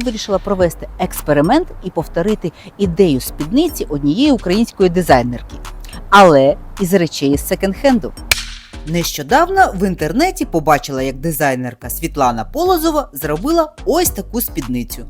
вирішила провести експеримент і повторити ідею спідниці однієї української дизайнерки, але із речей з секонд-хенду. Нещодавно в інтернеті побачила, як дизайнерка Світлана Полозова зробила ось таку спідницю.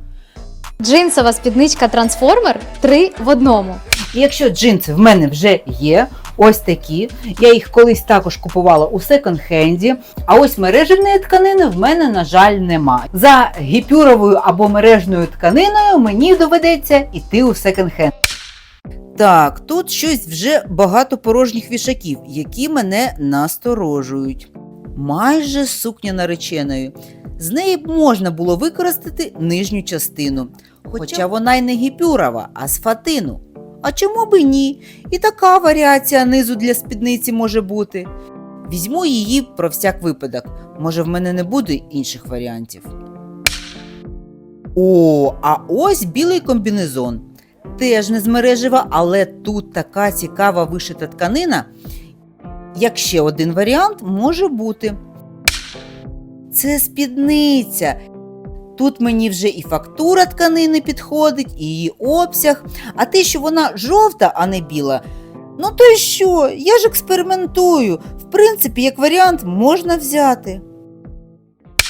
Джинсова спідничка трансформер 3 в одному. І якщо джинси в мене вже є, ось такі, я їх колись також купувала у секонд-хенді, а ось мережевної тканини в мене, на жаль, нема. За гіпюровою або мережною тканиною мені доведеться йти у секонд-хенд. Так, тут щось вже багато порожніх вішаків, які мене насторожують. Майже сукня нареченої. З неї б можна було використати нижню частину. Хоча вона й не гіпюрова, а з фатину. А чому би ні? І така варіація низу для спідниці може бути. Візьму її про всяк випадок. Може, в мене не буде інших варіантів. О, а ось білий комбінезон. Теж не з мережева, але тут така цікава вишита тканина. Як ще один варіант може бути. Це спідниця. Тут мені вже і фактура тканини підходить, і її обсяг. А те, що вона жовта, а не біла. Ну то й що? Я ж експериментую. В принципі, як варіант можна взяти.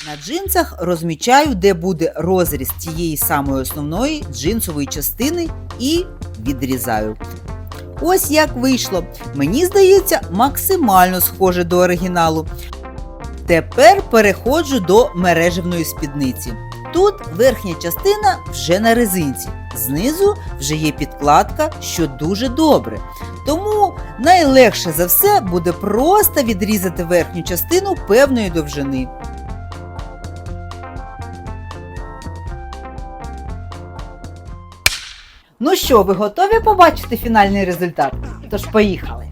На джинсах розмічаю, де буде розріз тієї самої основної джинсової частини і відрізаю. Ось як вийшло. Мені здається, максимально схоже до оригіналу. Тепер переходжу до мережевної спідниці. Тут верхня частина вже на резинці, знизу вже є підкладка, що дуже добре. Тому найлегше за все буде просто відрізати верхню частину певної довжини. Ну що, ви готові побачити фінальний результат? Тож поїхали.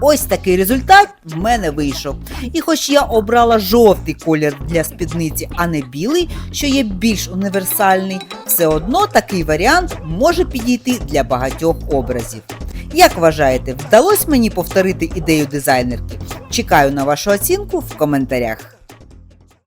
Ось такий результат в мене вийшов. І хоч я обрала жовтий колір для спідниці, а не білий, що є більш універсальний, все одно такий варіант може підійти для багатьох образів. Як вважаєте, вдалося мені повторити ідею дизайнерки? Чекаю на вашу оцінку в коментарях.